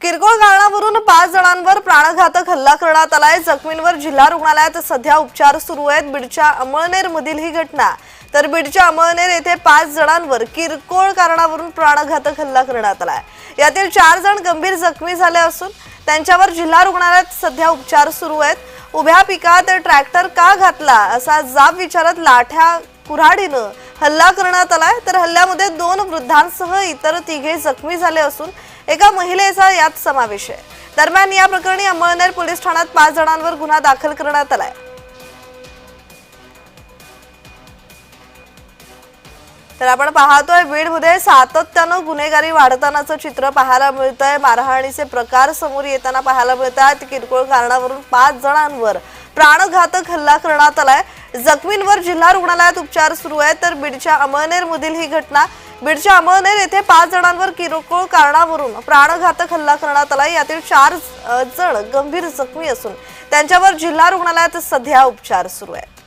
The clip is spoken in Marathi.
किरकोळ कारणावरून पाच जणांवर प्राणघातक हल्ला करण्यात आलाय. जखमींवर जिल्हा रुग्णालयात सध्या उपचार सुरू आहेत. बीडच्या अमळनेर मधील ही घटना. तर बीडच्या अमळनेर येथे पाच जणांवर किरकोळ कारणावरून प्राणघातक हल्ला करण्यात आलाय. यातील चार जण गंभीर जखमी झाले असून त्यांच्यावर जिल्हा रुग्णालयात सध्या उपचार सुरू आहेत. उभ्या पिकात ट्रॅक्टर का घातला असा जाब विचारत लाठ्या कुऱ्हाडीनं हल्ला करण्यात आलाय. तर हल्ल्यामध्ये दोन वृद्धांसह इतर तिघे जखमी झाले असून एका महिलेचा यात समावेश आहे. दरम्यान या प्रकरणी अंमळनेर पोलीस ठाण्यात पाच जणांवर गुन्हा दाखल करण्यात आलाय. तर आपण पाहतोय बीडमध्ये सातत्यानं गुन्हेगारी वाढतानाचं चित्र पाहायला मिळतंय. मारहाणीचे प्रकार समोर येताना पाहायला मिळतात. किरकोळ कारणावरून पाच जणांवर प्राणघातक हल्ला करण्यात आलाय. जखमींवर जिल्हा रुग्णालयात उपचार सुरू आहेत. तर बीडच्या अमळनेर मधील ही घटना बीडच्या अमळनेर येथे पाच जणांवर किरकोळ कारणावरून प्राणघातक हल्ला करण्यात आला. यातील चार जण गंभीर जखमी असून त्यांच्यावर जिल्हा रुग्णालयात सध्या उपचार सुरू आहेत.